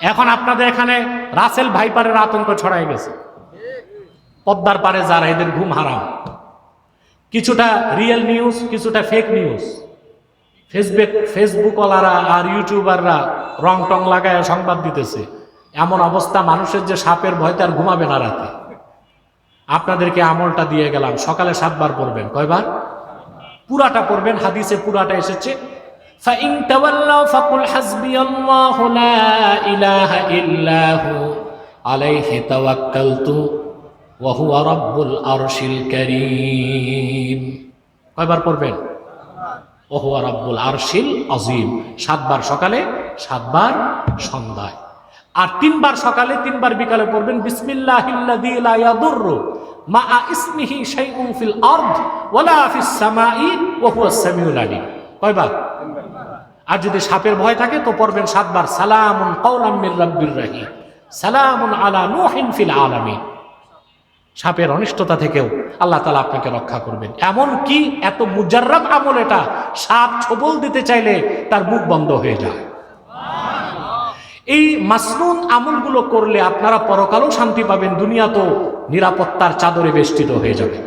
এখন আপনাদের এখানে রাসেল ভাইপারের আতঙ্ক ছড়াই গেছে। পদ্মার পারে যারা, এদের ঘুম হারাম। কিছুটা রিয়েল নিউজ কিছুটা ফেক নিউজ ফেসবুক ফেসবুকওয়ালারা আর ইউটিউবাররা রং টং লাগায় সংবাদ দিতেছে। এমন অবস্থা, মানুষের যে সাপের ভয়তে আর ঘুমাবে না রাতে। আপনাদেরকে আমলটা দিয়ে গেলাম। সকালে সাতবার পড়বেন। কয়বার? পুরাটা পড়বেন। হাদিসে পুরাটা এসেছে। فإن تولوا فقل حسبي الله لا إله إلا هو عليه توكلت وهو رب العرش الكريم কয়বার পড়বেন ওহুয়া রব্বুল আরশিল আজিম সাতবার সকালে সাতবার সন্ধ্যায় আর তিনবার সকালে তিনবার বিকালে পড়বেন বিসমিল্লাহিল্লাযী লা ইয়াদুররু মা ইসমিহি শাইউন ফিল আরদ ওয়ালা ফিস সামাই ওয়া হুয়াস সামিউল আলিম কয়বার আর যদি সাপের ভয় থাকে, তো পড়বেন সাতবার, সালামুন কওলাম মির রাব্বির রহিম, সালামুন আলা নূহিন ফিল আলামিন। সাপের অনিষ্টতা থেকেও আল্লাহ তালা আপনাকে রক্ষা করবেন। এমন কি? এত মুজার্রাব আমল এটা। সাপ ছবল দিতে চাইলে তার মুখ বন্ধ হয়ে যায়। এই মাসনুন আমলগুলো করলে আপনারা পরকালও শান্তি পাবেন দুনিয়া তো নিরাপত্তার চাদরে বেষ্টিত হয়ে যাবে